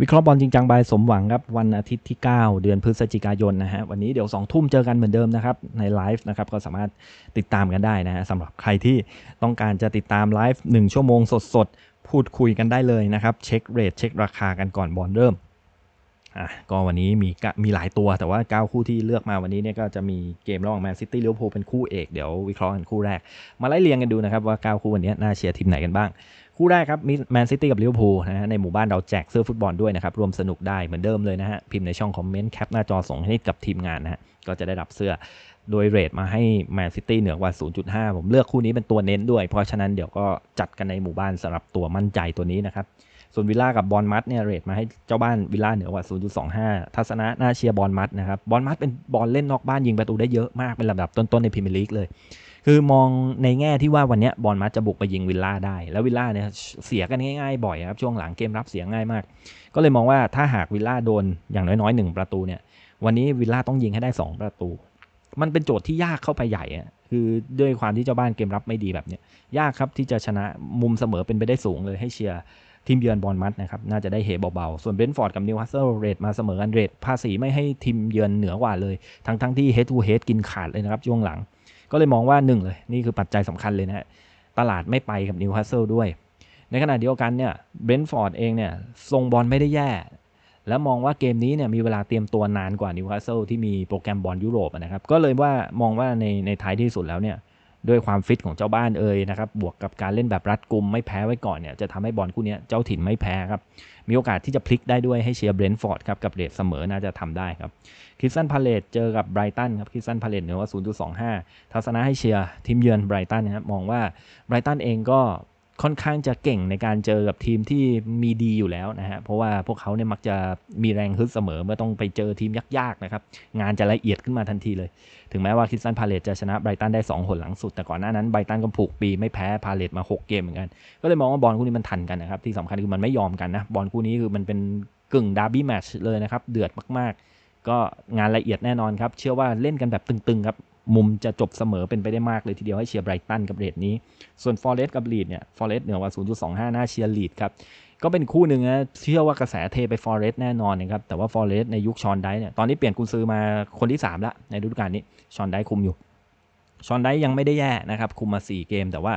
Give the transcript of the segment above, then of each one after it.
วิเคราะห์บอลจริงจังบายสมหวังครับ วันอาทิตย์ที่ 9 เดือนพฤศจิกายนนะฮะวันนี้เดี๋ยว 2 ทุ่มเจอกันเหมือนเดิมนะครับ ในไลฟ์นะครับ ก็สามารถติดตามกันได้นะฮะสำหรับใครที่ต้องการจะติดตามไลฟ์1ชั่วโมงสดๆ พูดคุยกันได้เลยนะครับ เช็คเรทเช็คราคากันก่อนบอลเริ่มอะก็วันนี้มีมีหลายตัวแต่ว่า 9 คู่ที่เลือกมาวันนี้เนี่ยก็จะมีเกมระหว่างแมนซิตี้ลิเวอร์พูลเป็นคู่เอก เดี๋ยววิเคราะห์กันคู่แรก มาไล่เรียงกันดูนะครับว่า 9 คู่วันนี้น่าเชียร์ทีมไหนกันบ้าง คู่แรกครับมีแมนซิตี้กับลิเวอร์พูลนะฮะในหมู่บ้านเราแจกเสื้อฟุตบอลด้วยนะครับรวมสนุกได้เหมือนเดิมเลยนะฮะพิมพ์ในช่องคอมเมนต์แคปหน้าจอส่งให้กับทีมงานนะฮะก็จะได้รับเสื้อโดยเรทมาให้แมนซิตี้เหนือกว่า 0.5 ผมเลือกคู่นี้เป็นตัวเน้นด้วย เพราะฉะนั้นเดี๋ยวก็จัดกันในหมู่บ้านสำหรับตัวมั่นใจตัวนี้นะครับส่วนวิลล่ากับบอลมัดเนี่ยเรทมาให้เจ้าบ้านวิลล่าเหนือกว่า 0.25 ทัศนะน่าเชียร์บอลมัดนะครับบอลมัดเป็นบอลเล่นนอกบ้านยิงประตูได้เยอะมากเป็นลำดับต้นๆในพรีเมียร์ลีกเลย คือมองในแง่ที่ว่าวันนี้บอลมัดจะบุกไปยิงวิลล่าได้ แล้ววิลล่าเนี่ยเสียกันง่ายๆบ่อยครับช่วงหลังเกมรับเสียง่ายมาก ก็เลยมองว่าถ้าหากวิลล่าโดนอย่างน้อยๆหนึ่งประตูเนี่ย วันนี้วิลล่าต้องยิงให้ได้ 2 ประตู มันเป็นโจทย์ที่ยากเข้าไปใหญ่อะคือด้วยความที่เจ้าบ้านเกมรับไม่ดีแบบเนี้ยยากครับที่จะชนะมุมเสมอเป็นไปได้สูงเลยให้เชียร์ทีมเยือนบอลมัดนะครับน่าจะได้เฮเบาๆ ส่วนเบนท์ฟอร์ดกับนิวคาสเซิลเรทมาเสมอกันเรทภาษีไม่ให้ทีมเยือนเหนือกว่าเลย ทั้งๆที่เฮดทูเฮดกินขาดเลยนะครับช่วงหลัง ก็เลยมองว่าหนึ่งเลย นี่คือปัจจัยสำคัญเลยนะฮะตลาดไม่ไปกับนิวคาสเซิลด้วย ในขณะเดียวกันเนี่ยเบรนท์ฟอร์ดเองเนี่ยทรงบอลไม่ได้แย่ แล้วมองว่าเกมนี้เนี่ยมีเวลาเตรียมตัวนานกว่านิวคาสเซิลที่มีโปรแกรมบอลยุโรปนะครับก็เลยว่ามองว่าในในท้ายที่สุดแล้วเนี่ย ด้วยความฟิตของเจ้าบ้านเอ่ยนะครับบวกกับการเล่นแบบรัดกุมไม่แพ้ไว้ก่อนเนี่ยจะทำให้บอลคู่นี้เจ้าถิ่นไม่แพ้ครับมีโอกาสที่จะพลิกได้ด้วยให้เชียร์เบรนท์ฟอร์ดครับกับเรทเสมอน่าจะทำได้ครับคริสตันพาเลตเจอกับไบรตันครับคริสตันพาเลตเหนือว่า 0.25 ทัศนะให้เชียร์ทีมเยือนไบรตันนะครับมองว่าไบรตันเองก็ ค่อนข้างจะเก่งในการเจอกับทีมที่มีดีอยู่แล้วนะฮะเพราะว่าพวกเขาเนี่ยมักจะมีแรงฮึดเสมอเมื่อต้องไปเจอทีมยากๆนะครับงานจะละเอียดขึ้นมาทันทีเลย ถึงแม้ว่าคิสตันพาเลตจะชนะไบรตันได้2หนหลังสุด แต่ก่อนหน้านั้นไบรตันก็ผูกปีไม่แพ้พาเลตมา 6 เกมเหมือนกัน ก็เลยมองว่าบอลคู่นี้มันทันกันนะครับที่สำคัญคือมันไม่ยอมกันนะบอลคู่นี้คือมันเป็นกึ่งดาร์บี้แมตช์เลยนะครับเดือดมากๆ ก็งานละเอียดแน่นอนครับเชื่อว่าเล่นกันแบบตึงๆครับ มุมจะจบเสมอเป็นไปได้มากเลยทีเดียวให้เชียร์ไบรตันกับเรทนี้ ส่วนฟอร์เรสต์กับลีดเนี่ยฟอร์เรสต์เหนือกว่า 0.25น่าเชียร์ลีดครับ ก็เป็นคู่หนึ่งนะเชื่อว่ากระแสเทไปฟอร์เรสต์แน่นอนนะครับ แต่ว่าฟอร์เรสต์ในยุคชอนไดเนี่ยตอนนี้เปลี่ยนกุนซือมาคนที่ 3 ละในฤดูกาลนี้ชอนไดคุมอยู่ชอนไดยังไม่ได้แย่นะครับคุมมา 4 เกม แต่ว่า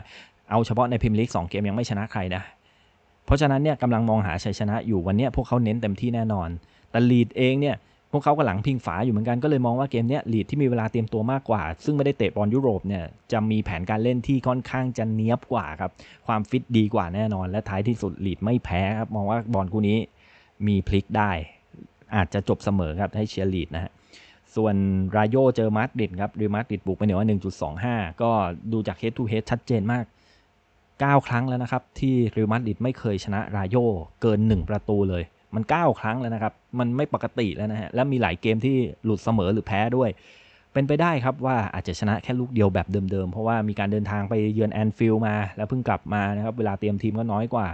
เอาเฉพาะในพรีเมียร์ลีก2เกมยังไม่ชนะใครนะเพราะฉะนั้นเนี่ยกำลังมองหาชัยชนะอยู่วันนี้พวกเขาเน้นเต็มที่แน่นอนแต่ลีดเองเนี่ย พวกเขาก็หลังพิงฝาอยู่เหมือนกันก็เลยมองว่าเกมนี้ลีดที่มีเวลาเตรียมตัวมากกว่า ซึ่งไม่ได้เตะบอลยุโรปเนี่ยจะมีแผนการเล่นที่ค่อนข้างจะเนี้ยบกว่าครับความฟิตดีกว่าแน่นอน และท้ายที่สุดลีดไม่แพ้ครับมองว่าบอลคู่นี้มีพลิกได้ อาจจะจบเสมอครับให้เชียร์ลีดนะฮะส่วนรายโยเจอมาดริดครับเรอัลมาดริดบุกไปเหนือว่า1.25 ก็ดูจากเฮดทูเฮดชัดเจนมาก 9 ครั้งแล้วนะครับที่เรอัลมาดริดไม่เคยชนะรายโยเกิน 1 ประตูเลย มัน 9 ครั้งแล้วนะครับ มันไม่ปกติแล้วนะฮะ และมีหลายเกมที่หลุดเสมอหรือแพ้ด้วย เป็นไปได้ครับว่าอาจจะชนะแค่ลูกเดียวแบบเดิมๆ เพราะว่ามีการเดินทางไปเยือนแอนฟิลด์มา แล้วเพิ่งกลับมานะครับ เวลาเตรียมทีมก็น้อยกว่า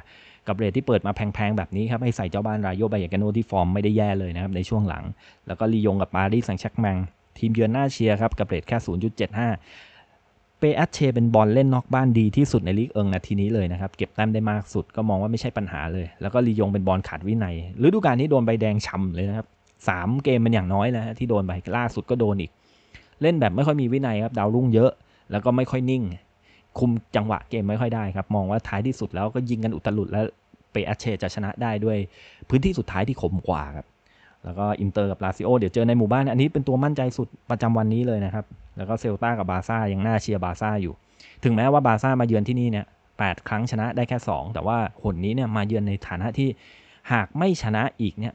กับเรทที่เปิดมาแพงๆ แบบนี้ครับ ให้ใส่เจ้าบ้านรายโยบายากาโนที่ฟอร์มไม่ได้แย่เลยนะครับในช่วงหลัง แล้วก็ลียงกับปารีสแซงต์แชร์กแมงทีมเยือนหน้าเชียร์ครับกับเรทแค่ 0.75 เปอัชเชเป็นบอลเล่นนอกบ้านดีที่สุดในลีกเอิงนาทีนี้เลยนะครับ เก็บแต้มได้มากสุดก็มองว่าไม่ใช่ปัญหาเลย แล้วก็ลียงเป็นบอลขาดวินัยฤดูกาลนี้โดนใบแดงช้ำเลยนะครับสามเกมเป็นอย่างน้อยนะฮะที่โดนไปล่าสุดก็โดนอีก เล่นแบบไม่ค่อยมีวินัยครับดาวรุ่งเยอะ แล้วก็ไม่ค่อยนิ่ง คุมจังหวะเกมไม่ค่อยได้ครับ มองว่าท้ายที่สุดแล้วก็ยิงกันอุตลุดแล้วเปแอชเชจะชนะได้ด้วยพื้นที่สุดท้ายที่ขมกว่าครับ แล้วก็อินเตอร์กับลาซิโอเดี๋ยวเจอในหมู่บ้านอันนี้เป็นตัวมั่นใจสุดประจำวันนี้เลยนะครับ แล้วก็เซลตากับบาซ่ายังน่าเชียร์บาซ่าอยู่ ถึงแม้ว่าบาซ่ามาเยือนที่นี่เนี่ยแครั้งชนะได้แค่ 2 แต่ว่าหนนี้เนี่ยมาเยือนในฐานะที่หากไม่ชนะอีกเนี่ย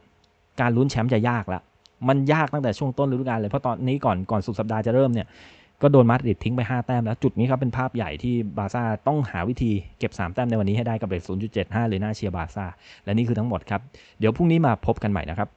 การลุ้นแชมป์จะยากละมันยากตั้งแต่ช่วงต้นฤดูกาลเลยเพราะตอนนี้ก่อนก่อนสุดสัปดาห์จะเริ่มเนี่ยก็โดนมาดริดทิ้งไป 5 แต้มแล้ว จุดนี้ครับเป็นภาพใหญ่ที่บาซ่าต้องหาวิธีเก็บ 3 แต้มในวันนี้ให้ได้กับเรท0.75 เลยน่าเชียร์บาซ่าและนี่คือทั้งหมดครับ เดี๋ยวพรุ่งนี้มาพบกันใหม่นะครับ